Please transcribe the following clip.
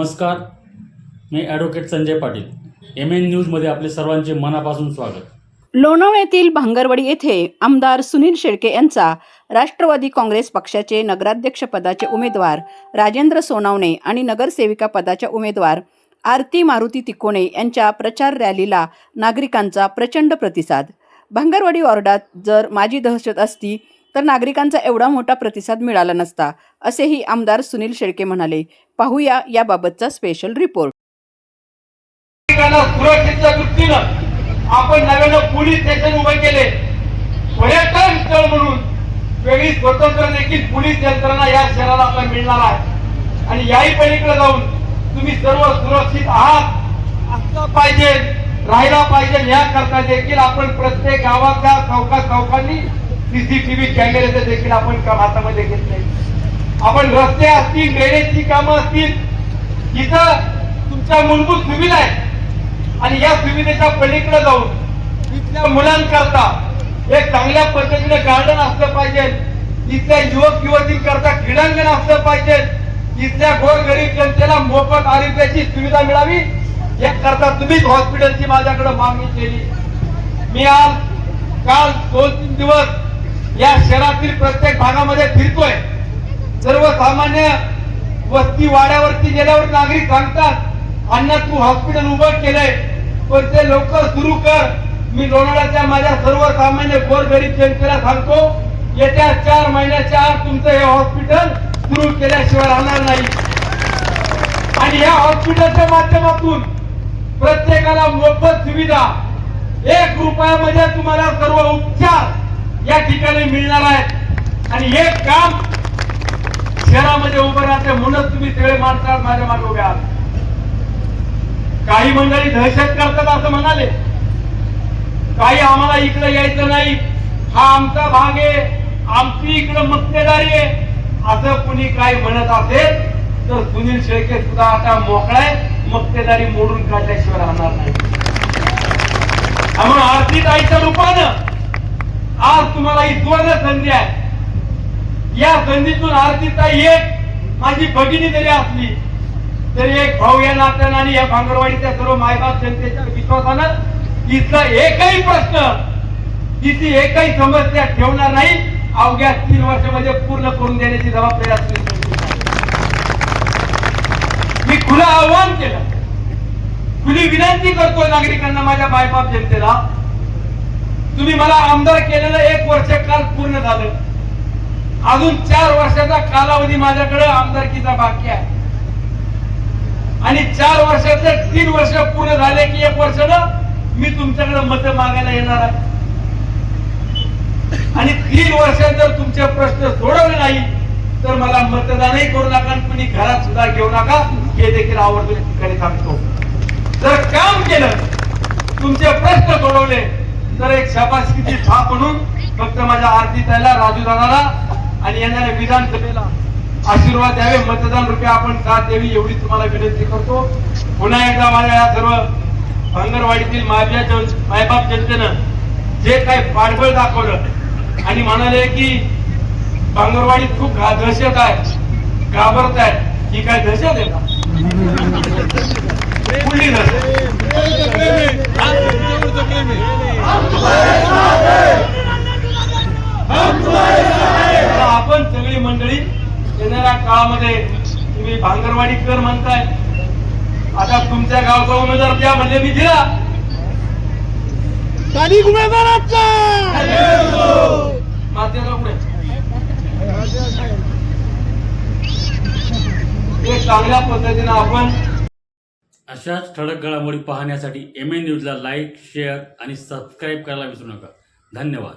नमस्कार मी advocate Sanjay Patil. M N न्यूजमध्ये आपले सर्वांचे मनापासून स्वागत. लोणव येथील भांगरवाडी येथे आमदार सुनील शेळके यांचा राष्ट्रवादी काँग्रेस पक्षाचे नगराध्यक्ष पदाचे उमेदवार राजेंद्र सोनावणे आणि नगरसेविका पदाच्या उमेदवार आरती मारुती तिकोणे यांच्या प्रचार रॅलीला नागरिकांचा प्रचंड प्रतिसाद. भांगरवाडी वॉर्डात जर माझी दहशत असती तर नागरिकांचा एवढा मोठा प्रतिसाद मिळाला नसता असेही आमदार सुनील शेळके म्हणाले. पाहूया याबाबतचा स्पेशल रिपोर्ट सुरक्षेच्या दृष्टीनं आपण नव्यानं पोलीस स्टेशन उभे केले. पर्यटन स्थळ म्हणून वेगळी स्वतंत्र देखील पोलीस यंत्रणा या शहराला आपण मिळणार आहे. आणि याही पलीकडे जाऊन तुम्ही सर्व सुरक्षित आहात. असलं पाहिजे राहायला पाहिजे याकरता देखील आपण प्रत्येक गावाच्या चौका चौकांनी सीसीटीव्ही कॅमेऱ्याचे देखील आपण काम हातामध्ये घेत नाही आपण रस्ते असतील ड्रेनेजची कामं असतील इथं तुमच्या मूलभूत सुविधा आहेत आणि या सुविधेच्या पलीकडे जाऊन इथल्या मुलांकरता एक चांगल्या पद्धतीने गार्डन असलं पाहिजे. इथल्या युवक युवतींकरता क्रीडांगण असलं पाहिजे. इथल्या गोरगरीब जनतेला मोफत आरोग्याची सुविधा मिळावी याकरता तुम्हीच हॉस्पिटलची माझ्याकडे मागणी केली. मी आज काल दोन तीन दिवस या शहरातील प्रत्येक भागामध्ये फिरतोय. सर्वसामान्य वस्ती वाड्यावरती गेल्यावर नागरिक सांगतात अण्णा तू हॉस्पिटल उभं केलंय पण ते लवकर सुरू कर. मी लोणावळ्याच्या माझ्या सर्वसामान्य गोरगरीब जनतेला सांगतो येत्या चार महिन्याच्या आत तुमचं हे हॉस्पिटल सुरू केल्याशिवाय राहणार नाही. आणि या हॉस्पिटलच्या माध्यमातून प्रत्येकाला मोफत सुविधा. एक रुपयामध्ये तुम्हाला सर्व उपचार या ठिकाणी मिळणार आहेत. आणि हे काम शहरामध्ये उभं राहते म्हणूनच तुम्ही सगळे माणसात माझ्या मागे उभ्या आहात. काही मंडळी दहशत करतात असं म्हणाले. काही आम्हाला इकडे यायचं नाही. हा आमचा भाग आहे. आमची इकडे मक्तेदारी आहे. असं कुणी काय म्हणत असेल तर सुनील शेळके सुद्धा आता मोकळाय मक्तेदारी मोडून काढल्याशिवाय राहणार नाही. आम्हाला आरती ताईच्या रूपानं तुम्हाला ही संधी आहे. या संधीतून आरतीचा एक माझी भगिनी जरी असली तरी एक भाऊ या नात्यानं आणि या भांगरवाडीच्या सर्व मायबाप जनतेच्या विश्वासानं इथला एकही प्रश्न तिची एकही समस्या ठेवणार नाही. अवघ्या तीन वर्षामध्ये पूर्ण करून देण्याची जबाबदारी असली मी खुलं आव्हान केलं. खुली विनंती करतो नागरिकांना माझ्या मायबाप जनतेला तुम्ही मला आमदार केलेलं एक वर्ष काल पूर्ण झालं. अजून चार वर्षाचा कालावधी माझ्याकडे आमदारकीचा बाकी आहे. आणि चार वर्षाचे तीन वर्ष पूर्ण झाले की एक वर्षानं मी तुमच्याकडे मत मागायला येणार आहे. आणि तीन वर्षात जर तुमचे प्रश्न सोडवले नाही तर मला मतदानही करू नका आणि कुणी घरात सुद्धा घेऊ नका. हे देखील आवडतो ठिकाणी सांगतो जर काम केलं तुमचे प्रश्न सोडवले तर एक शाबासकीची थाप म्हणून फक्त माझ्या आरती त्याला राजू दादाला आणि येणाऱ्या विधानसभेला आशीर्वाद द्यावे. मतदान रुपये आपण साथ द्यावी एवढी तुम्हाला विनंती करतो. पुन्हा एकदा माझ्या या सर्व भांगरवाडीतील मायब्या जन मायबाप जनतेनं जे काही पाठबळ दाखवलं आणि म्हणाले की भांगरवाडीत खूप दहशत आहे घाबरत आहे ही काय दहशत आहे का? कुठली दहशत आता आपण सगळी मंडळी येणाऱ्या काळामध्ये तुम्ही भांगरवाडी कर म्हणताय. आता तुमच्या गावचा उमेदवार द्या म्हणजे मी दिला. स्थानिक उमेदवारांचा माध्यमाला पुढे एक चांगल्या पद्धतीने आपण अशाच ठळक घडामोडी पाहण्यासाठी एम एन न्यूजला लाईक शेअर आणि सबस्क्राईब करायला विसरू नका. धन्यवाद.